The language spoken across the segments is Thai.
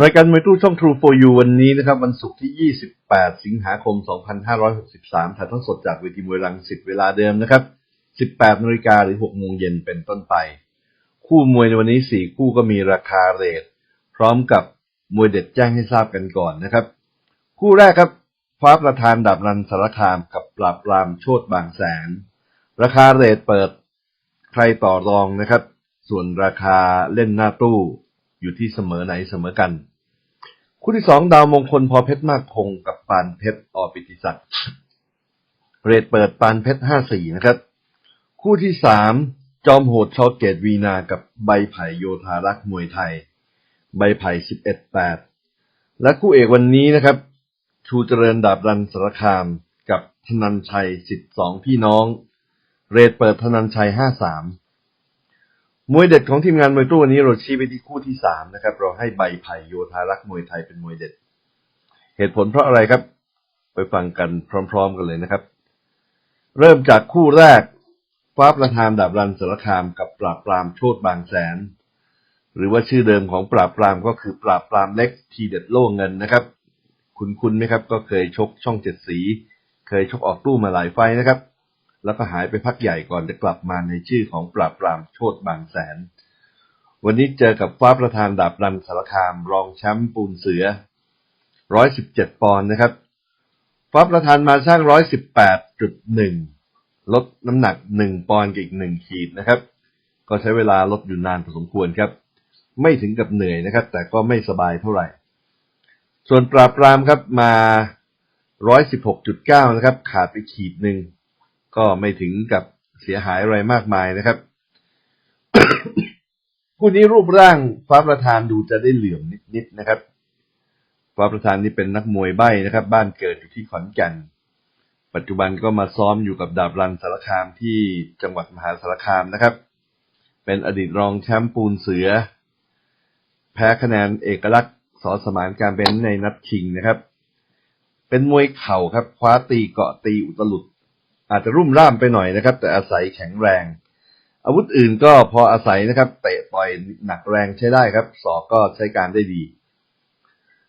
รายการมวยตู้ช่อง True for You วันนี้นะครับ วันศุกร์ที่ 28 สิงหาคม 2563 ถ่ายทอดสดจากเวทีมวยรังสิตเวลาเดิมนะครับ 18นาฬิกาหรือ 6 โมงเย็นเป็นต้นไป คู่มวยในวันนี้ 4 คู่ก็มีราคาเรทพร้อมกับมวยเด็ดแจ้งให้ทราบกันก่อนนะครับ คู่แรกครับฟ้าประธานดับรันสารคามกับปราบปรามโชดบางแสน ราคาเรทเปิดใครต่อรองนะครับ ส่วนราคาเล่นหน้าตู้อยู่ที่เสมอไหนเสมอกัน คู่ที่สองดาวมงคลพอเพชรมากคงกับปานเพชรอปิติศักดิ์เรทเปิดปานเพชรห้าสี่นะครับ คู่ที่สามจอมโหดชอเกตวีนากับใบไผ่โยธารักษมวยไทย ใบไผ่สิบเอ็ดแปดและคู่เอกวันนี้นะครับ ชูเจริญดาบรันสารคามกับธนันชัยสิบสองพี่น้อง เรทเปิดธนันชัยห้าสาม มวยเด็ดของทีมงานมวยตู้วันนี้เราชี้ไปที่คู่ที่สามนะครับ เราให้ใบไผ่โยธารักษ์มวยไทยเป็นมวยเด็ด เหตุผลเพราะอะไรครับ ไปฟังกันพร้อม ๆ กันเลยนะครับ เริ่มจากคู่แรกฟ้าประธานดาบรันสารคามกับปราบปรามโชดบางแสน หรือว่าชื่อเดิมของปราบปรามก็คือปราบปรามเล็กทีเด็ดโล่เงินนะครับ คุณคุณไหมครับ ก็เคยชกช่องเจ็ดสี เคยชกออกตู้มาหลายไฟนะครับ แล้วก็หายไปพักใหญ่ก่อนจะกลับมาในชื่อของปราบปรามโชดบางแสน วันนี้เจอกับฟ้าประธานดาบรันสารคาม รองแชมป์ปูนเสือร้อยสิบเจ็ดปอนด์นะครับ ฟ้าประธานมาสร้างร้อยสิบแปดจุดหนึ่งลดน้ำหนักหนึ่งปอนด์กับอีกหนึ่งขีดนะครับ ก็ใช้เวลาลดอยู่นานพอสมควรครับ ไม่ถึงกับเหนื่อยนะครับ แต่ก็ไม่สบายเท่าไหร่ ส่วนปราบปรามครับมาร้อยสิบหกจุดเก้านะครับ ขาดไปขีดหนึ่ง ก็ไม่ถึงกับเสียหายอะไรมากมายนะครับคู่นี้รูปร่างฟ้าประธานดูจะได้เหลื่อมนิดๆนะครับฟ้าประธานนี่เป็นนักมวยใบ้นะครับ บ้านเกิดอยู่ที่ขอนแก่น ปัจจุบันก็มาซ้อมอยู่กับดาบรันสารคามที่จังหวัดมหาสารคามนะครับ เป็นอดีตรองแชมป์ปูนเสือ แพ้คะแนนเอกลักษณ์สอสมานการเป็นในนัดชิงนะครับ เป็นมวยเข่าครับ คว้าตีเกาะตีอุตลุด อาจจะรุ่มร่ามไปหน่อยนะครับ แต่อาศัยแข็งแรง อาวุธอื่นก็พออาศัยนะครับ เตะต่อยหนักแรงใช้ได้ครับ ศอกก็ใช้การได้ดี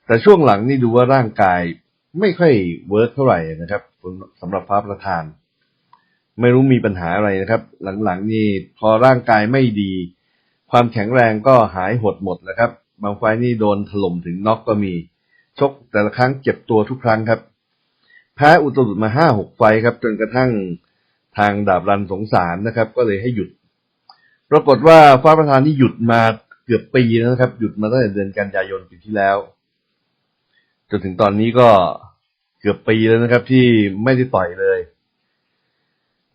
แต่ช่วงหลังนี่ดูว่าร่างกายไม่ค่อยเวิร์กเท่าไหร่นะครับสำหรับฟ้าประธาน ไม่รู้มีปัญหาอะไรนะครับ หลังๆนี่พอร่างกายไม่ดี ความแข็งแรงก็หายหดหมดแล้วครับ บางไฟนี่โดนถล่มถึงน็อกก็มี ชกแต่ละครั้งเจ็บตัวทุกครั้งครับ แพ้อุตรุดมาห้าหกไฟครับ จนกระทั่งทางดาบรันสงสารนะครับ ก็เลยให้หยุด ปรากฏว่าฟ้าประธานนี่หยุดมาเกือบปีแล้วนะครับ หยุดมาตั้งแต่เดือนกันยายนปีที่แล้ว จนถึงตอนนี้ก็เกือบปีแล้วนะครับ ที่ไม่ได้ต่อยเลย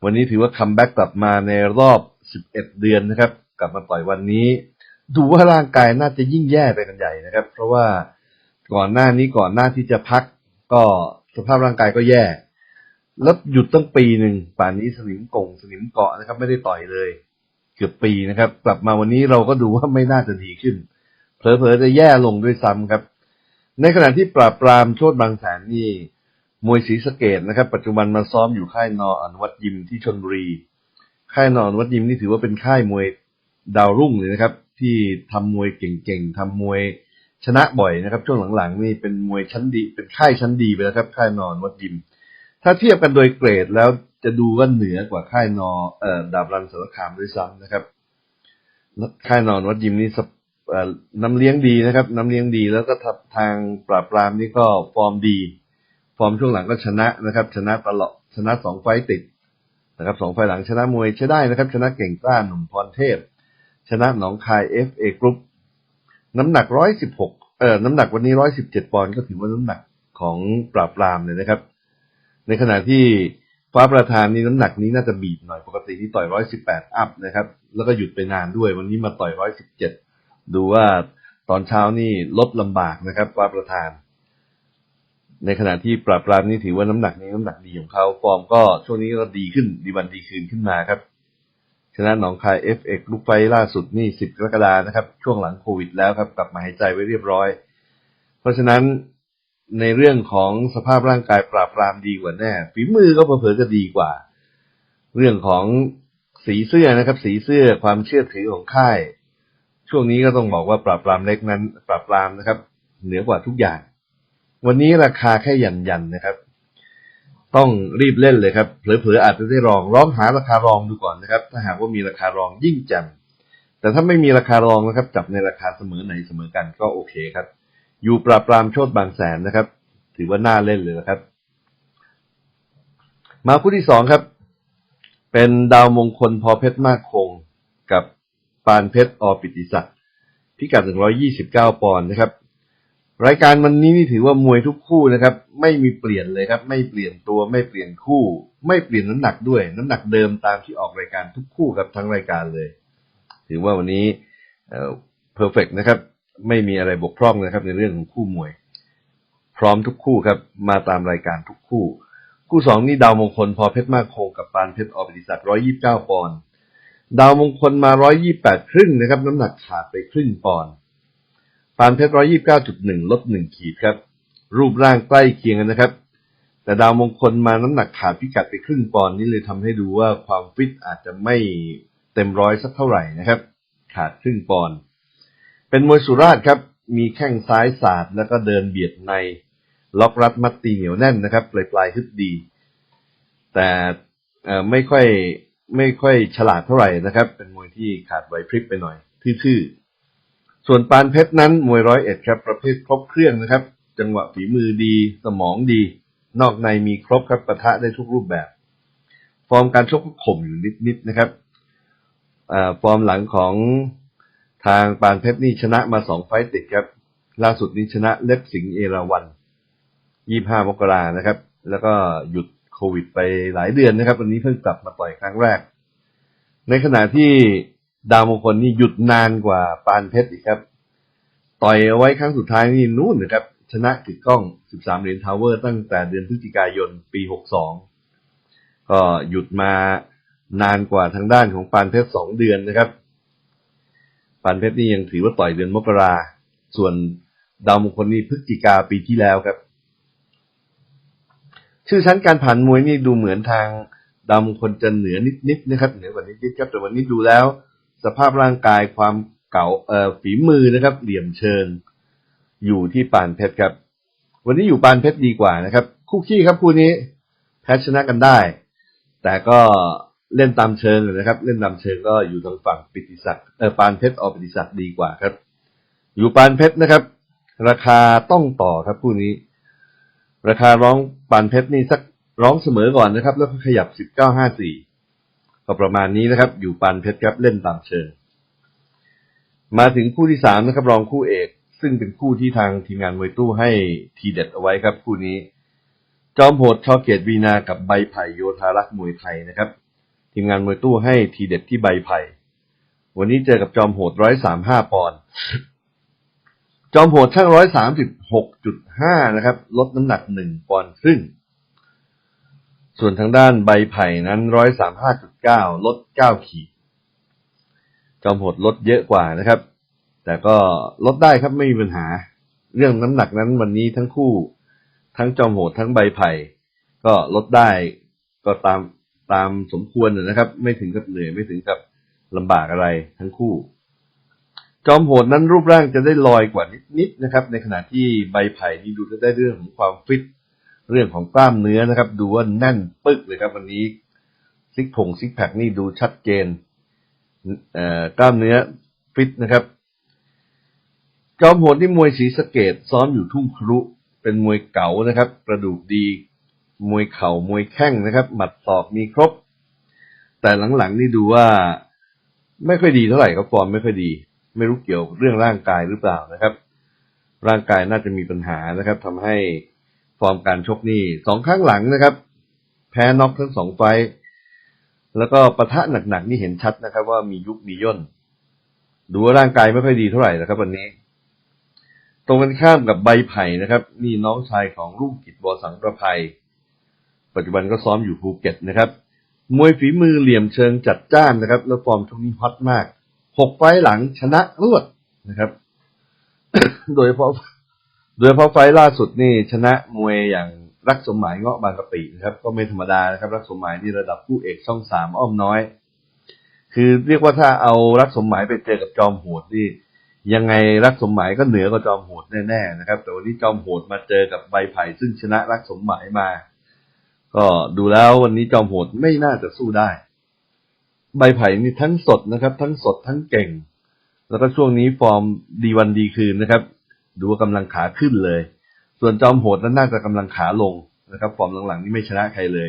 วันนี้ถือว่าคัมแบ็กกลับมาในรอบ11เดือนนะครับ กลับมาต่อยวันนี้ ดูว่าร่างกายน่าจะยิ่งแย่ไปกันใหญ่นะครับ เพราะว่าก่อนหน้านี้ก่อนหน้าที่จะพักก็ สภาพร่างกายก็แย่ แล้วหยุดตั้งปีหนึ่งป่านนี้สนิมกงสนิมเกาะนะครับ ไม่ได้ต่อยเลย เกือบปีนะครับ กลับมาวันนี้เราก็ดูว่าไม่น่าจะดีขึ้น เผลอๆจะแย่ลงด้วยซ้ำครับ ในขณะที่ปราบปรามโชดบางแสนนี่มวยศรีสะเกดนะครับ ปัจจุบันมาซ้อมอยู่ค่ายนออนวัตยิมที่ชนบุรีค่ายนออนวัตยิมนี่ถือว่าเป็นค่ายมวยดาวรุ่งเลยนะครับ ที่ทำมวยเก่งๆทำมวย ชนะบ่อยนะครับ ช่วงหลังๆนี่เป็นมวยชั้นดี เป็นค่ายชั้นดีไปแล้วครับค่ายนอนวัตยิม ถ้าเทียบกันโดยเกรดแล้วจะดูว่าเหนือกว่าค่ายนอเอ่อดาบรันสารคามด้วยซ้ำนะครับค่ายนอนวัดยิมนี่สเอ่อน้ำเลี้ยงดีนะครับ น้ำเลี้ยงดีแล้วก็ทางปราบปรามนี่ก็ฟอร์มดี ฟอร์มช่วงหลังก็ชนะนะครับ ชนะตลอดชนะสองไฟต์ติดนะครับสองไฟล์หลังชนะมวยใช้ได้นะครับ ชนะเก่งกล้าหนุ่มพรเทพ ชนะหนองคายเอฟเอกรุ๊ป น้ำหนักร้อยสิบหกเอ่อน้ำหนักวันนี้ร้อยสิบเจ็ดปอนด์ก็ถือว่าน้ำหนักของปราบปรามเลยนะครับ ในขณะที่ฟ้าประธานนี่น้ำหนักนี้น่าจะบีบหน่อยปกติที่ต่อยร้อยสิบแปดอัพนะครับ แล้วก็หยุดไปนานด้วยวันนี้มาต่อยร้อยสิบเจ็ดดูว่าตอนเช้านี่ลดลำบากนะครับฟ้าประธาน ในขณะที่ปราบปรามนี่ถือว่าน้ำหนักนี้น้ำหนักดีของเขาฟอร์มก็ช่วงนี้ก็ดีขึ้นดีวันดีคืนขึ้นมาครับ ชนะหนองคายเอฟเอกลูกไฟล่าสุดนี่สิบกรกฎานะครับ ช่วงหลังโควิดแล้วครับ กลับมาหายใจไว้เรียบร้อย เพราะฉะนั้นในเรื่องของสภาพร่างกายปราบปรามดีกว่าแน่ ฝีมือก็เผลอจะดีกว่า เรื่องของสีเสื้อนะครับ สีเสื้อความเชื่อถือของค่าย ช่วงนี้ก็ต้องบอกว่าปราบปรามเล็กนั้น ปราบปรามนะครับ เหนือกว่าทุกอย่าง วันนี้ราคาแค่ยันยันนะครับ ต้องรีบเล่นเลยครับ เผลอๆอาจจะได้รองร้องหาราคารองดูก่อนนะครับ ถ้าหากว่ามีราคารองยิ่งแจ่มแต่ถ้าไม่มีราคารองนะครับ จับในราคาเสมอไหนเสมอกันก็โอเคครับ อยู่ปราบปรามโชดบางแสนนะครับ ถือว่าน่าเล่นเลยนะครับ มาคู่ที่สองครับ เป็นดาวมงคลพอเพชรมากคงกับปานเพชรอปิติศักดิ์พิกัด 129 ปอนด์นะครับ รายการวันนี้นี่ถือว่ามวยทุกคู่นะครับ ไม่มีเปลี่ยนเลยครับ ไม่เปลี่ยนตัวไม่เปลี่ยนคู่ ไม่เปลี่ยนน้ำหนักด้วย น้ำหนักเดิมตามที่ออกรายการทุกคู่ครับทั้งรายการเลย ถือว่าวันนี้เอ่อเพอร์เฟกนะครับ ไม่มีอะไรบกพร่องนะครับ ในเรื่องของคู่มวย พร้อมทุกคู่ครับ มาตามรายการทุกคู่ คู่สองนี่ดาวมงคลพอเพชรมากคงกับปานเพชรอปิติศักดิ์129ปอนด์ดาวมงคลมา128ครึ่งนะครับ น้ำหนักขาดไปครึ่งปอนด์ ปานเพชร129.1ลด1ขีดครับ รูปร่างใกล้เคียงกันนะครับ แต่ดาวมงคลมาน้ำหนักขาดพิกัดไปครึ่งปอนด์นี่เลยทำให้ดูว่าความฟิตอาจจะไม่เต็มร้อยสักเท่าไหร่นะครับ ขาดครึ่งปอนด์เป็นมวยสุราษฎร์ครับ มีแข้งซ้ายสาดแล้วก็เดินเบียดในล็อกรัดมัดตีเหนียวแน่นนะครับ ปลายปลายๆฮึดดี แต่ไม่ค่อยไม่ค่อยฉลาดเท่าไหร่นะครับ เป็นมวยที่ขาดไหวพริบไปหน่อยทื่อๆ ส่วนปานเพชรนั้นมวยร้อยเอ็ดครับประเภทครบเครื่องนะครับ จังหวะฝีมือดีสมองดี นอกในมีครบครับปะทะได้ทุกรูปแบบ ฟอร์มการชกก็ข่มอยู่นิดๆนะครับอฟอร์มหลังของทางปานเพชรนี่ชนะมาสองไฟต์ติดครับ ล่าสุดนี้ชนะเล็บสิงเอราวัน25มกรานะครับ แล้วก็หยุดโควิดไปหลายเดือนนะครับ วันนี้เพิ่งกลับมาต่อยครั้งแรก ในขณะที่ ดาวมงคลนี่หยุดนานกว่าปานเพชรอีกครับ ต่อยเอาไว้ครั้งสุดท้ายนี่นู่นนะครับ ชนะกึกก้อง 13 เหรียญทาวเวอร์ตั้งแต่เดือนพฤศจิกายนปี 62 ก็หยุดมานานกว่าทางด้านของปานเพชร 2 เดือนนะครับปานเพชรนี่ยังถือว่าต่อยเดือนมกรา ส่วนดาวมงคลนี่พฤศจิกาปีที่แล้วครับ ชื่อชั้นการผ่านมวยนี่ดูเหมือนทางดาวมงคลจะเหนือนิดๆนะครับเหนือกว่านิดๆครับแต่วันนี้ดูแล้ว สภาพร่างกายความเก่าเอ่อฝีมือนะครับ เหลี่ยมเชิง อยู่ที่ปานเพชรครับ วันนี้อยู่ปานเพชรดีกว่านะครับ คู่ขี้ครับคู่นี้แพ้ชนะกันได้ แต่ก็เล่นตามเชิงนะครับ เล่นตามเชิงก็อยู่ทางฝั่งปิติศักดิ์เออปานเพชรออปิติศักดิ์ดีกว่าครับ อยู่ปานเพชรนะครับ ราคาต้องต่อครับคู่นี้ ราคาร้องปานเพชรนี่สักร้องเสมอก่อนนะครับ แล้วก็ขยับ1954ก็็ประมาณนี้นะครับ อยู่ปานเพชรครับเล่นตามเชิงมาถึงคู่ที่สามนะครับ รองคู่เอก ซึ่งเป็นคู่ที่ทางทีมงานมวยตู้ให้ทีเด็ดเอาไว้ครับ คู่นี้ จอมโหดชอเกตวีนากับใบไผ่โยธารักษมวยไทยนะครับ ทีมงานมวยตู้ให้ทีเด็ดที่ใบไผ่วันนี้เจอกับจอมโหดร้อยสามห้าปอนด์จอมโหดช่างร้อยสามสิบหกจุดห้านะครับ ลดน้ำหนักหนึ่งปอนด์ครึ่ง ส่วนทางด้านใบไผ่นั้นร้อยสามห้าจุดเก้าลดเก้าขีด จอมโหดลดเยอะกว่านะครับ แต่ก็ลดได้ครับไม่มีปัญหา เรื่องน้ำหนักนั้นวันนี้ทั้งคู่ ทั้งจอมโหดทั้งใบไผ่ ก็ลดได้ก็ตามตามสมควรนะครับ ไม่ถึงกับเหนื่อยไม่ถึงกับลำบากอะไรทั้งคู่ จอมโหดนั้นรูปร่างจะได้ลอยกว่านิดๆนะครับ ในขณะที่ใบไผ่นี่ดูจะได้เรื่องของความฟิต เรื่องของกล้ามเนื้อนะครับ ดูว่าแน่นปึ๊กเลยครับวันนี้ซิกผงซิกแพคนี่ดูชัดเจนเอ่อกล้ามเนื้อฟิตนะครับ จอมโหดที่มวยศรีสะเกดซ้อมอยู่ทุ่งครุเป็นมวยเก๋านะครับ กระดูกดี มวยเข่ามวยแข้งนะครับ หมัดศอกมีครบ แต่หลังๆนี่ดูว่าไม่ค่อยดีเท่าไหร่ครับฟอร์มไม่ค่อยดี ไม่รู้เกี่ยวกับเรื่องร่างกายหรือเปล่านะครับ ร่างกายน่าจะมีปัญหานะครับทำให้ ฟอร์มการชกนี่สองครั้งหลังนะครับ แพ้น็อกทั้งสองไฟ แล้วก็ปะทะหนักๆนี่เห็นชัดนะครับ ว่ามียุบมีย่น ดูว่าร่างกายไม่ค่อยดีเท่าไหร่นะครับ วันนี้ ตรงกันข้ามกับใบไผ่นะครับ นี่น้องชายของรุ่งกิจบอสังประภัย ปัจจุบันก็ซ้อมอยู่ภูเก็ตนะครับมวยฝีมือเหลี่ยมเชิงจัดจ้านนะครับ แล้วฟอร์มช่วงนี้ฮอตมากหกไฟหลังชนะรวดนะครับ โดยเฉพาะ โดยเฉพาะไฟล์ล่าสุดนี่ชนะมวยอย่างรักสมหมายเงาะบางกะปินะครับ ก็ไม่ธรรมดานะครับ รักสมหมายนี่ระดับผู้เอกช่องสามอ้อมน้อย คือเรียกว่าถ้าเอารักสมหมายไปเจอกับจอมโหดนี่ยังไงรักสมหมายก็เหนือกว่าจอมโหดแน่ๆนะครับ แต่วันนี้จอมโหดมาเจอกับใบไผ่ซึ่งชนะรักสมหมายมา ก็ดูแล้ววันนี้จอมโหดไม่น่าจะสู้ได้ ใบไผ่นี่ทั้งสดนะครับ ทั้งสดทั้งเก่ง แล้วก็ช่วงนี้ฟอร์มดีวันดีคืนนะครับ ดูว่ากำลังขาขึ้นเลย ส่วนจอมโหดนั้นน่าจะกำลังขาลงนะครับ ฟอร์มหลังๆนี่ไม่ชนะใครเลย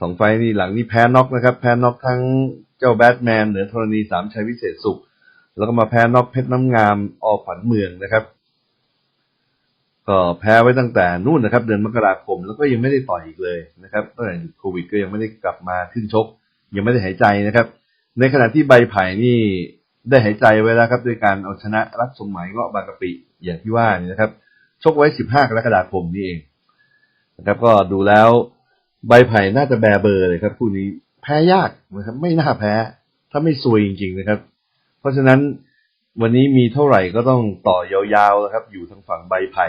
สองไฟนี่หลังนี่แพ้น็อกนะครับ แพ้น็อกทั้งเจ้าแบทแมนเหนือธรณีสามชัยวิเศษสุข แล้วก็มาแพ้น็อกเพชรน้ำงามอขวัญเมืองนะครับ ก็แพ้ไว้ตั้งแต่นู่นนะครับ เดือนมกราคมแล้วก็ยังไม่ได้ต่อยอีกเลยนะครับตั้งแต่โควิดก็ยังไม่ได้กลับมาขึ้นชก ยังไม่ได้หายใจนะครับ ในขณะที่ใบไผ่นี่ ได้หายใจไว้แล้วครับด้วยการเอาชนะรักสมหมายเงาะบางกะปิอย่างที่ว่านี่นะครับ ชกไว้ 15 กรกฎาคมนี่เองนะครับก็ดูแล้วใบไผ่น่าจะแบเบอร์เลยครับคู่นี้แพ้ยากนะครับไม่น่าแพ้ ถ้าไม่ซวยจริง ๆนะครับ เพราะฉะนั้นวันนี้มีเท่าไหร่ก็ต้องต่อยาวๆนะครับ อยู่ทางฝั่งใบไผ่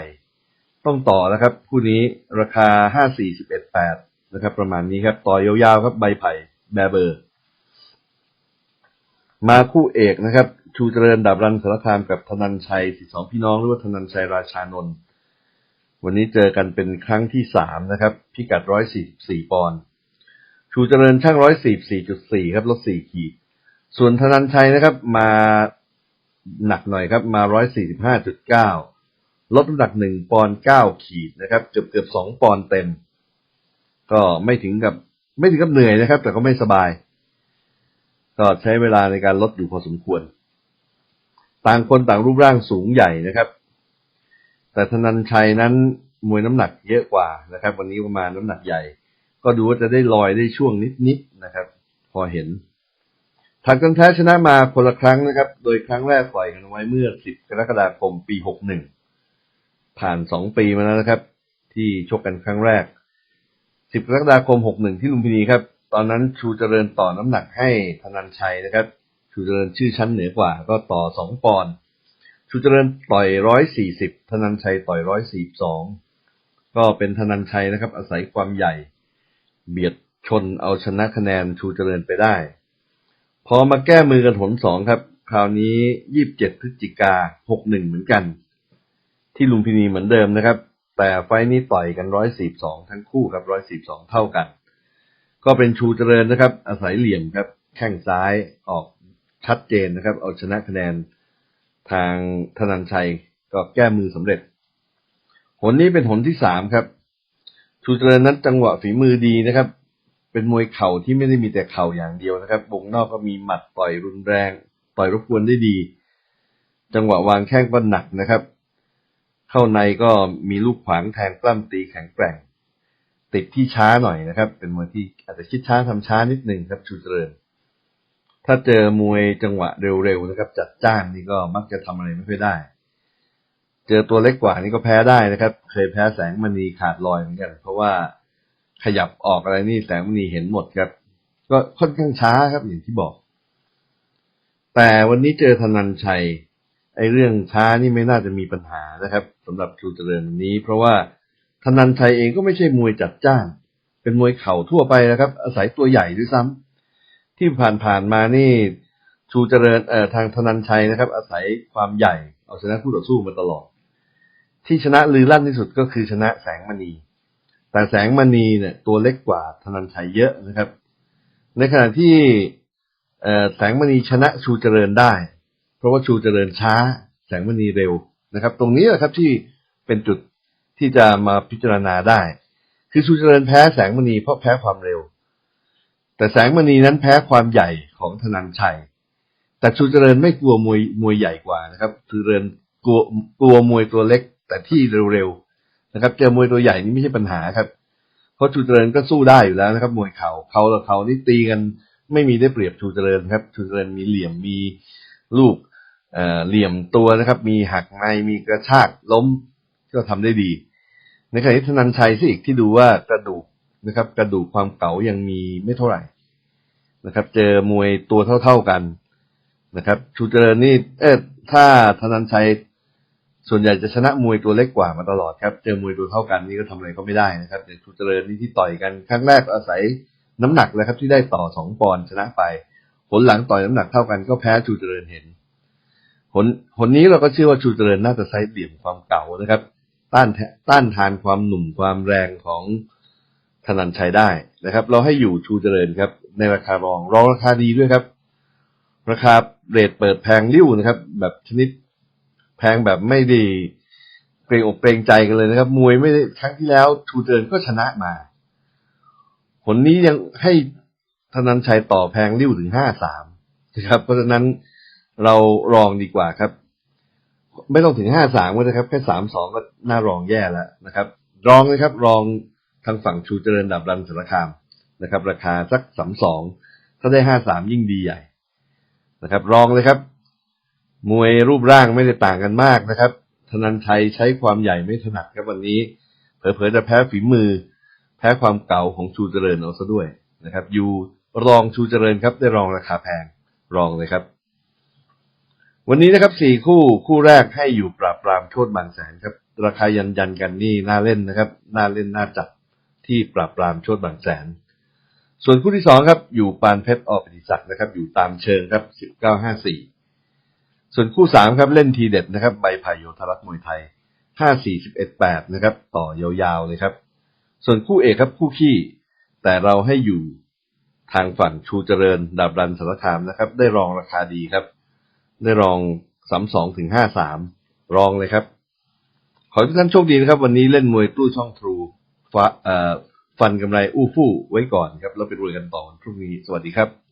ต้องต่อนะครับคู่นี้ราคาห้าสี่สิบเอ็ดแปดนะครับประมาณนี้ครับต่อยาวๆครับใบไผ่แบเบอร์ มาคู่เอกนะครับ ชูเจริญดาบรันสารคามกับธนันชัยสิสองพี่น้องหรือว่าธนันชัยราชานนท์วันนี้เจอกันเป็นครั้งที่สามนะครับ พิกัดร้อยสี่สี่ปอนด์ชูเจริญช่างร้อยสี่สี่จุดสี่ครับลดสี่ขีด ส่วนธนันชัยนะครับ มาหนักหน่อยครับ มาร้อยสี่สิบห้าจุดเก้าลดน้ำหนักหนึ่งปอนด์เก้าขีดนะครับ เกือบเกือบสองปอนด์เต็ม ก็ไม่ถึงกับไม่ถึงกับเหนื่อยนะครับ แต่ก็ไม่สบาย ก็ใช้เวลาในการลดอยู่พอสมควร ต่างคนต่างรูปร่างสูงใหญ่นะครับ แต่ธนันชัยนั้นมวยน้ำหนักเยอะกว่านะครับ วันนี้ประมาณน้ำหนักใหญ่ ก็ดูว่าจะได้ลอยได้ช่วงนิดๆนะครับ พอเห็นถัดกันแท้ชนะมาคนละครั้งนะครับ โดยครั้งแรกปล่อยกันไว้เมื่อ 10 กรกฎาคม ปี 61 ผ่าน 2 ปีมาแล้วนะครับ ที่ชกกันครั้งแรก 10 กรกฎาคม 61 ที่ลุมพินีครับ ตอนนั้นชูเจริญต่อน้ำหนักให้ธนันชัยนะครับ ชูเจริญชื่อชั้นเหนือกว่า ก็ต่อ2ปอนด์ชูเจริญต่อย140ธนันชัยต่อย142ก็เป็นธนันชัยนะครับ อาศัยความใหญ่ เบียดชนเอาชนะคะแนนชูเจริญไปได้ พอมาแก้มือกันผลสองครับ คราวนี้27พฤศจิกา61เหมือนกัน ที่ลุมพินีเหมือนเดิมนะครับ แต่ไฟนี้ต่อยกัน142ทั้งคู่ครับ142เท่ากัน ก็เป็นชูเจริญนะครับ อาศัยเหลี่ยมครับ แข้งซ้ายออกชัดเจนนะครับ เอาชนะคะแนนทางธนันชัยก็แก้มือสำเร็จ หนนี้เป็นหนที่สามครับ ชูเจริญนั้นจังหวะฝีมือดีนะครับ เป็นมวยเข่าที่ไม่ได้มีแต่เข่าอย่างเดียวนะครับวงนอกก็มีหมัดต่อยรุนแรง ต่อยรบกวนได้ดี จังหวะวางแข้งก็หนักนะครับ เข้าในก็มีลูกขวางแทงปล้ำตีแข็งแกร่ง ติดที่ช้าหน่อยนะครับ เป็นมวยที่อาจจะคิดช้าทำช้านิดหนึ่งครับชูเจริญ ถ้าเจอมวยจังหวะเร็วๆนะครับ จัดจ้านนี่ก็มักจะทำอะไรไม่ค่อยได้ เจอตัวเล็กกว่านี่ก็แพ้ได้นะครับ เคยแพ้แสงมณีขาดลอยเหมือนกัน เพราะว่าขยับออกอะไรนี่แสงมณีเห็นหมดครับ ก็ค่อนข้างช้าครับอย่างที่บอก แต่วันนี้เจอธนันชัยไอ้เรื่องช้านี่ไม่น่าจะมีปัญหานะครับสำหรับชูเจริญวันนี้ เพราะว่า ธนันชัยเองก็ไม่ใช่มวยจัดจ้าน เป็นมวยเข่าทั่วไปนะครับ อาศัยตัวใหญ่ด้วยซ้ำที่ผ่านๆมานี่ชูเจริญเอ่อทางธนันชัยนะครับ อาศัยความใหญ่เอาชนะคู่ต่อสู้มาตลอด ที่ชนะลือลั่นที่สุดก็คือชนะแสงมณี แต่แสงมณีเนี่ย ตัวเล็กกว่าธนันชัยเยอะนะครับ ในขณะที่เอ่อแสงมณีชนะชูเจริญได้ เพราะว่าชูเจริญช้า แสงมณีเร็วนะครับ ตรงนี้แหละครับที่เป็นจุด ที่จะมาพิจารณาได้ คือชูเจริญแพ้แสงมณีเพราะแพ้ความเร็ว แต่แสงมณีนั้นแพ้ความใหญ่ของธนันชัย แต่ชูเจริญไม่กลัวมวยมวยใหญ่กว่านะครับชูเจริญกลัวกลัวมวยตัวเล็ก แต่ที่เร็วๆนะครับ เจอมวยตัวใหญ่นี่ไม่ใช่ปัญหาครับ เพราะชูเจริญก็สู้ได้อยู่แล้วนะครับ มวยเขา่าเขากับเขานี่ตีกันไม่มีได้เปรียบชูเจริญครับชูเจริญมีเหลี่ยมมีลูกเอ่อเหลี่ยมตัวนะครับ มีหักในมีกระชากล้ม ก็ทำได้ดีในขณะที่ธนันชัยสิอีกที่ดูว่ากระดูกนะครับ กระดูกความเก๋ายังมีไม่เท่าไหร่นะครับ เจอมวยตัวเท่า ๆกันนะครับ ชูเจริญนี่เออถ้าธนันชัยส่วนใหญ่จะชนะมวยตัวเล็กกว่ามาตลอดครับ เจอมวยตัวเท่ากันนี่ก็ทำอะไรก็ไม่ได้นะครับแต่ชูเจริญนี่ที่ต่อยกันครั้งแรกอาศัยน้ำหนักเลยครับที่ได้ต่อสองปอนด์ชนะไป ผลหลังต่อยน้ำหนักเท่ากันก็แพ้ชูเจริญเห็นผผลผลนี้เราก็เชื่อว่าชูเจริญน่าจะใช้เหลี่ยมความเก่านะครับ ต้านทต้านทานความหนุ่มความแรงของธนันชัยได้นะครับ เราให้อยู่ชูเจริญครับ ในราคารองรองราคาดีด้วยครับ ราคาเรทเปิดแพงริ้วนะครับ แบบชนิดแพงแบบไม่ด้เกรงอกเกรงใจกันเลยนะครับ มวยไม่ได้ครั้งที่แล้วชูเจริญก็ชนะมาผลนี้ยังให้ธนันชัยต่อแพงริ้วถึงห้าสามนะครับ เพราะฉะนั้นเรารองดีกว่าครับ ไม่ต้องถึงห้าสามก็ได้ครับแค่สามสองก็น่ารองแย่แล้วนะครับ รองเลยครับรองทางฝั่งชูเจริญดับรันสารคามนะครับ ราคาสักสามสองถ้าได้ห้าสามยิ่งดีใหญ่นะครับ รองเลยครับ มวยรูปร่างไม่ได้ต่างกันมากนะครับธนันชัยใช้ความใหญ่ไม่ถนัดครับวันนี้ เผลอๆจะแพ้ฝีมือ แพ้ความเก่าของชูเจริญเอาซะด้วยนะครับ อยู่รองชูเจริญครับได้รองราคาแพงรองเลยครับ วันนี้นะครับสี่คู่คู่แรกให้อยู่ปราบปรามโทษบางแสนครับ ราคายันยันกันนี่น่าเล่นนะครับ น่าเล่นน่าจับที่ปราบปรามโทษบางแสน ส่วนคู่ที่สองครับ อยู่ปานเพชรออปติศักดิ์นะครับ อยู่ตามเชิงครับสิบเก้าห้าสี่ส่วนคู่สามครับเล่นทีเด็ดนะครับ ใบพายโยธรัตมวยไทยห้าสี่สิบเอ็ดแปดนะครับ ต่อยาวๆเลยครับ ส่วนคู่เอกครับคู่ขี้ แต่เราให้อยู่ทางฝั่งชูเจริญดาบรันสารคามนะครับ ได้รองราคาดีครับ ได้รองสามสองถึงห้าสามรองเลยครับ ขอให้ทุกท่านโชคดีนะครับ วันนี้เล่นมวยตู้ช่องทรูฟ,ฟันกำไรอู้ฟู่ไว้ก่อนครับ แล้วไปรวยกันต่อวันพรุ่งนี้ สวัสดีครับ